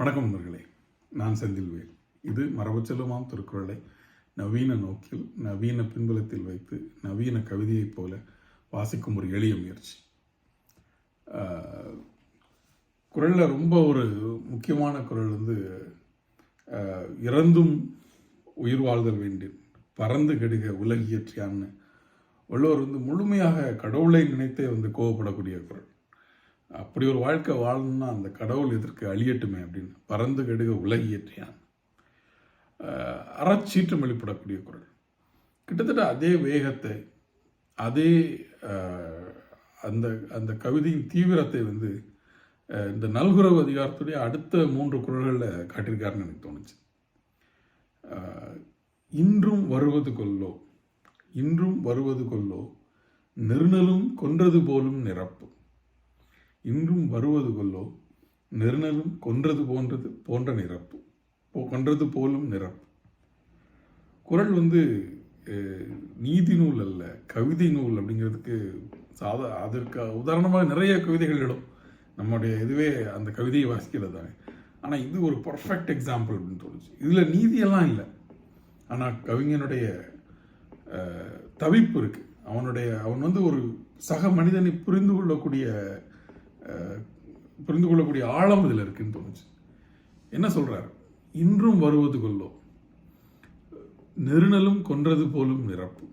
வணக்கம் நண்பர்களே. நான் செந்தில்வேல் இது மரபு செல்லுமாம் திருக்குறளை நவீன நோக்கில் நவீன பின்புலத்தில் வைத்து நவீன கவிதையைப் போல வாசிக்கும் ஒரு எளிய முயற்சி. குரலில் ரொம்ப ஒரு முக்கியமான குரல் வந்து இறந்தும் உயிர் வாழ்தல் வேண்டும் பறந்து கெடுக உலகியற்றியான்னு. வள்ளுவர் வந்து முழுமையாக கடவுளை நினைத்தே வந்து கோவப்படக்கூடிய குரல் அப்படி ஒரு வாழ்க்கை வாழணும்னா அந்த கடவுள் எதற்கு அழியட்டுமே அப்படின்னு பறந்து கெடுக உலகியற்றியான் அறச்சீற்றம் வெளிப்படக்கூடிய குரல். கிட்டத்தட்ட அதே வேகத்தை அதே அந்த அந்த கவிதையின் தீவிரத்தை வந்து இந்த நல்குறவு அதிகாரத்துடைய அடுத்த மூன்று குரல்களில் காட்டியிருக்காருன்னு எனக்கு தோணுச்சு. இன்றும் வருவது கொல்லோ இன்றும் வருவது கொல்லோ நெருநலும் கொன்றது போலும் நிரப்பும். இன்றும் வருவது கொல்லோ? நெருநலும் கொன்றது போன்றது போன்ற நிரப்பு. போ- கொன்றது போலும் நிரப்பு. குறள் வந்து நீதி நூல் அல்ல கவிதை நூல் அப்படிங்கிறதுக்கு சாதா அதற்கு உதாரணமாக நிறைய கவிதைகள் இடம். நம்முடைய இதுவே அந்த கவிதையை வாசிக்கிறது தானே. ஆனால் இது ஒரு பர்ஃபெக்ட் எக்ஸாம்பிள் அப்படின்னு தோணுச்சு. இதில் நீதியெல்லாம் இல்லை. ஆனால் கவிஞனுடைய தவிப்பு இருக்குது அவனுடைய அவன் வந்து ஒரு சக மனிதனை புரிந்து கொள்ளக்கூடிய புரிந்து கொள்ளக்கூடிய ஆழம் இதில் இருக்குன்னு தோணுச்சு. என்ன சொல்றாரு? இன்றும் வருவது கொல்லோ. நெருநலும் கொன்றது போலும் நிரப்பு.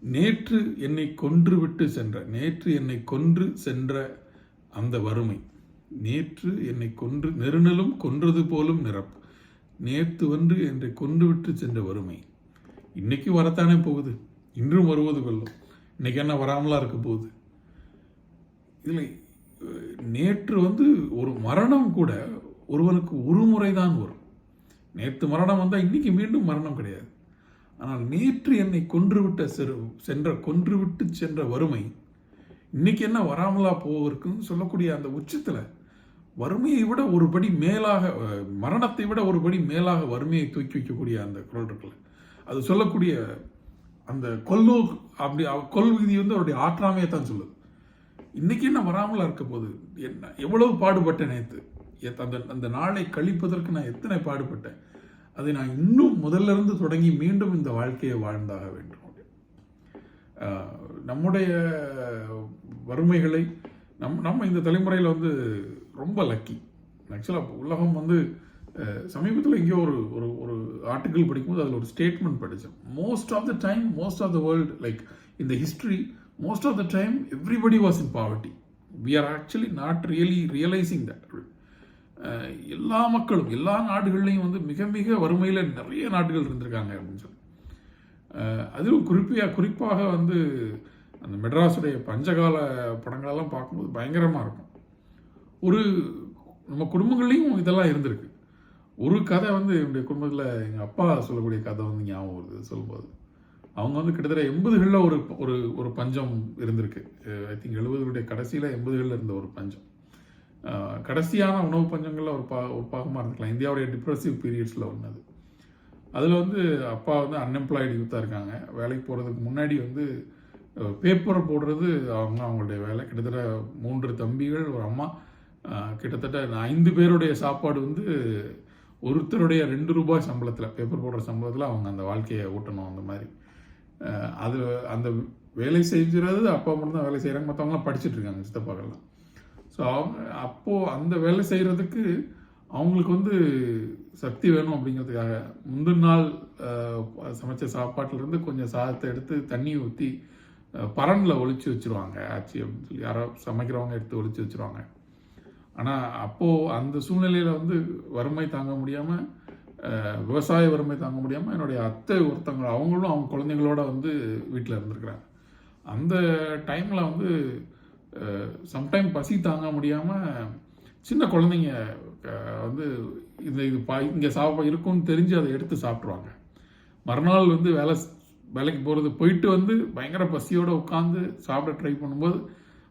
நேற்று என்னை கொன்று விட்டு சென்ற நேற்று என்னை கொன்று சென்ற அந்த வறுமை. நேற்று என்னை கொன்று நெருநலும் கொன்றது போலும் நிரப்பு. நேற்று வந்து என்னை கொன்று விட்டு சென்ற வறுமை. இன்னைக்கு வரத்தானே போகுது. இன்றும் வருவது கொள்ளும் இன்னைக்கு என்ன வராமலாம் இருக்க போகுது? இதில் நேற்று வந்து ஒரு மரணம் கூட ஒருவனுக்கு ஒரு முறை தான் வரும். நேற்று மரணம் வந்தால் இன்றைக்கி மீண்டும் மரணம் கிடையாது. ஆனால் நேற்று என்னை கொன்றுவிட்ட செரு சென்ற கொன்றுவிட்டு சென்ற வறுமை இன்னைக்கு என்ன வராமலா போவதற்குன்னு சொல்லக்கூடிய அந்த உச்சத்தில் வறுமையை விட ஒரு படி மேலாக மரணத்தை விட ஒரு படி மேலாக வறுமையை தூக்கி வைக்கக்கூடிய அந்த குரல் இருக்குல்ல. அது சொல்லக்கூடிய அந்த கொல்லோ அப்படி அவ- கொல் விதி வந்து அவருடைய ஆற்றாமையை தான் சொல்லுது. இன்றைக்கி என்ன வராமலா இருக்க போகுது? என்ன எவ்வளவு பாடுபட்டேன் நேற்று அந்த அந்த நாளை கழிப்பதற்கு நான் எத்தனை பாடுபட்டேன்? அதை நான் இன்னும் முதல்ல இருந்து தொடங்கி மீண்டும் இந்த வாழ்க்கையை வாழ்ந்தாக வேண்டும். ஆஹ், நம்முடைய வறுமைகளை நம் நம்ம இந்த தலைமுறையில் வந்து ரொம்ப லக்கி ஆக்சுவலாக உலகம் வந்து சமீபத்தில் எங்கேயோ ஒரு ஒரு ஒரு ஆர்டிக்கிள் படிக்கும்போது அதில் ஒரு ஸ்டேட்மெண்ட் படித்தேன் most of the time most of the world like இந்த history most of the time everybody was in poverty we are actually not really realising that எல்லா மக்களும் எல்லா நாடுகள்லையும் வந்து மிக மிக வறுமையில் நிறைய நாடுகள் இருந்திருக்காங்க அப்படின்னு சொல்லி. Uh, அதிலும் குறிப்பியாக குறிப்பாக வந்து அந்த மெட்ராஸுடைய பஞ்சகால படங்களெல்லாம் பார்க்கும்போது பயங்கரமாக இருக்கும். ஒரு நம்ம குடும்பங்கள்லேயும் இதெல்லாம் இருந்திருக்கு. ஒரு கதை வந்து என்னுடைய குடும்பத்தில் எங்கள் அப்பா சொல்லக்கூடிய கதை வந்து ஞாபகம் வருது சொல்லும்போது. அவங்க வந்து கிட்டத்தட்ட எண்பதுகளில் ஒரு ஒரு ஒரு பஞ்சம் இருந்திருக்கு. ஐ திங்க் எழுபதுகளுடைய கடைசியில் எண்பதுகளில் இருந்த ஒரு பஞ்சம். கடைசியான உணவு பஞ்சங்களில் ஒரு பா ஒரு பாகமாக இருந்துக்கலாம் இந்தியாவுடைய டிப்ரெசிவ் பீரியட்ஸில் ஒன்று அது. அதில் வந்து அப்பா வந்து அன்எம்ப்ளாய்டு யூத்தாக இருக்காங்க. வேலைக்கு போகிறதுக்கு முன்னாடி வந்து பேப்பர் போடுறது அவங்க அவங்களுடைய வேலை. கிட்டத்தட்ட மூன்று தம்பிகள் ஒரு அம்மா. கிட்டத்தட்ட ஐந்து பேருடைய சாப்பாடு வந்து ஒருத்தருடைய ரெண்டு ரூபாய் சம்பளத்தில் பேப்பர் போடுற சம்பளத்தில் அவங்க அந்த வாழ்க்கையை ஓட்டணும் அந்த மாதிரி. அது அந்த வேலை செஞ்சுறது அப்பா மட்டும் தான் வேலை செய்கிறாங்க. மற்றவங்களாம் படிச்சுட்டு இருக்காங்க சித்தப்பாக்கள்லாம் ஸோ அவங்க அப்போது அந்த வேலை செய்கிறதுக்கு அவங்களுக்கு வந்து சக்தி வேணும் அப்படிங்கிறதுக்காக முந்தின நாள் சமைச்ச சாப்பாட்டிலேருந்து கொஞ்சம் சாதத்தை எடுத்து தண்ணி ஊற்றி பரனில் ஒழிச்சு வச்சிருவாங்க. ஆச்சு அப்படின்னு சொல்லி யாரோ சமைக்கிறவங்க எடுத்து ஒழிச்சு வச்சிருவாங்க. ஆனால் அப்போது அந்த சூழ்நிலையில் வந்து வறுமை தாங்க முடியாமல் விவசாய வறுமை தாங்க முடியாமல் என்னுடைய அத்தை ஒருத்தவங்க அவங்களும் அவங்க குழந்தைங்களோட வந்து வீட்டில் இருந்திருக்கிறாங்க. அந்த டைமில் வந்து சம்டைம் பசி தாங்க முடியாமல் சின்ன குழந்தைங்க வந்து இந்த இது பா இங்கே சாப்பிட இருக்கும்னு தெரிஞ்சு அதை எடுத்து சாப்பிட்ருவாங்க மறுநாள் வந்து வேலை வேலைக்கு போகிறது போயிட்டு வந்து பயங்கர பசியோடு உட்காந்து சாப்பிட ட்ரை பண்ணும்போது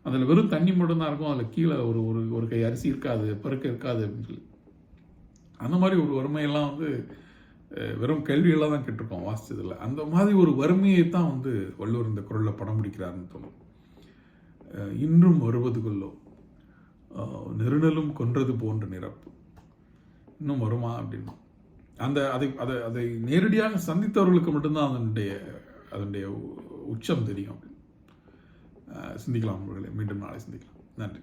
அதில் வெறும் தண்ணி மட்டும்தான் இருக்கும் அதில் கீழே ஒரு ஒரு ஒரு கை அரிசி இருக்காது பெருக்க இருக்காது அப்படின்னு சொல்லி. அந்த மாதிரி ஒரு வறுமையெல்லாம் வந்து வெறும் கேள்வியெல்லாம் தான் கேட்டிருக்கோம் வாசித்ததில். அந்த மாதிரி ஒரு வறுமையை தான் வந்து வள்ளுவர் இந்த குரலில் படம் பிடிக்கிறாருன்னு தோணும். இன்றும் வருவது நெருநலும் கொன்றது போன்ற நிரப்பு. இன்னும் வருமா அப்படின்னு. அந்த அதை அதை அதை நேரடியாக சந்தித்தவர்களுக்கு மட்டும்தான் அதனுடைய அதனுடைய உச்சம் தெரியும் அப்படின்னு. சிந்திக்கலாம் அவர்களே. மீண்டும் நாளை சிந்திக்கலாம். நன்றி.